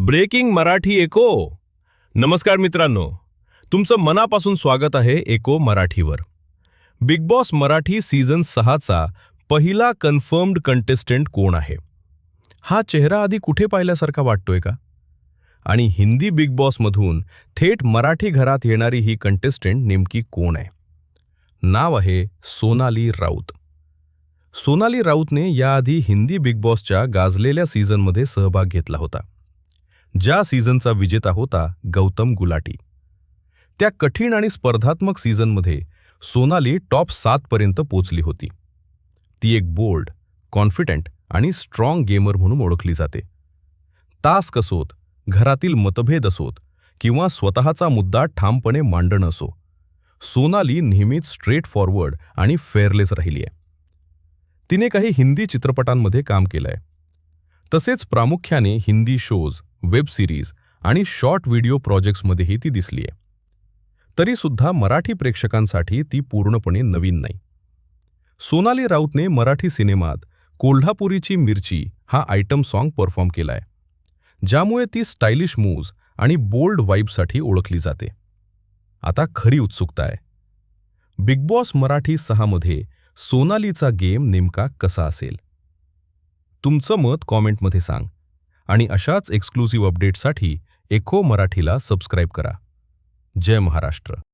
Breaking Marathi एको. नमस्कार मित्रांनो. तुमचं मनापासून स्वागत आहे एको मराठीवर. बिग बॉस मराठी सीझन सहाचा पहिला कन्फर्म्ड कंटेस्टंट कोण आहे? हा चेहरा आधी कुठे पाहिल्यासारखा वाटतोय का? आणि हिंदी बिग बॉसमधून थेट मराठी घरात येणारी ही कंटेस्टंट नेमकी कोण आहे? नाव आहे सोनाली राऊत. सोनाली राऊतने याआधी हिंदी बिग बॉसच्या गाजलेल्या सीझनमध्ये सहभाग घेतला होता. ज्या सीझनचा विजेता होता गौतम गुलाटी. त्या कठीण आणि स्पर्धात्मक सीझनमध्ये सोनाली टॉप सातपर्यंत पोचली होती. ती एक बोल्ड कॉन्फिडंट आणि स्ट्रॉंग गेमर म्हणून ओळखली जाते. तास्क असोत घरातील मतभेद असोत किंवा स्वतःचा मुद्दा ठामपणे मांडणं असो सोनाली नेहमीच स्ट्रेट फॉरवर्ड आणि फेअरलेस राहिली आहे तिने काही हिंदी चित्रपटांमध्ये काम केलंय. तसेच प्रामुख्याने हिंदी शोज वेब सिरीज आणि शॉर्ट व्हिडिओ प्रोजेक्ट्समध्येही ती दिसली आहे तरीसुद्धा मराठी प्रेक्षकांसाठी ती पूर्णपणे नवीन नाही. सोनाली राऊतने मराठी सिनेमात कोल्हापुरीची मिरची हा आयटम सॉन्ग परफॉर्म केलाय ज्यामुळे ती स्टायलिश मूव्ज आणि बोल्ड वाईबसाठी ओळखली जाते. आता खरी उत्सुकता आहे. बिग बॉस मराठी सहामध्ये सोनालीचा गेम नेमका कसा असेल? तुमचं मत कॉमेंटमध्ये सांग. आणि अशाच एक्सक्लुझिव्ह अपडेट्ससाठी एखो मराठीला सबस्क्राईब करा. जय महाराष्ट्र.